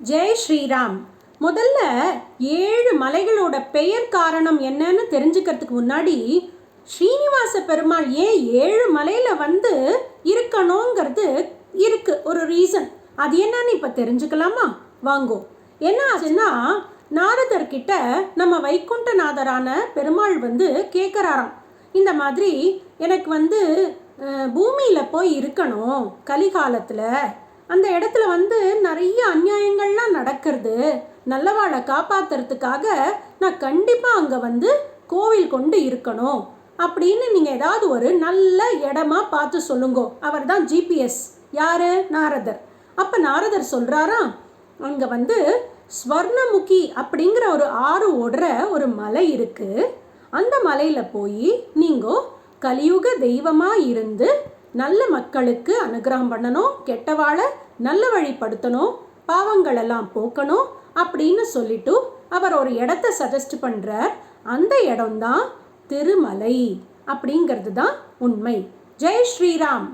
ஜெய் ஸ்ரீராம். முதல்ல ஏழு மலைகளோட பெயர் காரணம் என்னன்னு தெரிஞ்சுக்கிறதுக்கு முன்னாடி ஸ்ரீனிவாச பெருமாள் ஏன் ஏழு மலையில் வந்து இருக்கணுங்கிறது இருக்கு ஒரு ரீசன் அது என்னன்னு இப்போ தெரிஞ்சுக்கலாமா? வாங்கோ. என்ன ஆச்சுன்னா நாரதர்கிட்ட நம்ம வைகுண்டநாதரான பெருமாள் வந்து கேட்குறாராம் இந்த மாதிரி எனக்கு வந்து பூமியில் போய் இருக்கணும் கலிகாலத்தில். அந்த இடத்துல வந்து நிறைய அநியாயங்கள்லாம் நடக்கிறது. நல்லவாளை காப்பாத்துறதுக்காக நான் கண்டிப்பாக அங்கே வந்து கோவில் கொண்டு இருக்கணும். அப்படின்னு நீங்கள் ஏதாவது ஒரு நல்ல இடமா பார்த்து சொல்லுங்கோ. அவர் தான் ஜிபிஎஸ் யார்? நாரதர். அப்போ நாரதர் சொல்கிறாரா அங்கே வந்து ஸ்வர்ணமுகி அப்படிங்கிற ஒரு ஆறு ஓடுற ஒரு மலை இருக்குது அந்த மலையில் போய் நீங்கள் கலியுக தெய்வமாக இருந்து நல்ல மக்களுக்கு அனுகிரகம் பண்ணணும் கெட்டவாளை நல்ல வழிப்படுத்தணும் பாவங்களெல்லாம் போக்கணும் அப்படின்னு சொல்லிட்டு அவர் ஒரு இடத்த சஜஸ்ட் பண்ணுறார் அந்த இடம்தான் திருமலை அப்படிங்கிறது தான் உண்மை. ஜெய் ஸ்ரீராம்.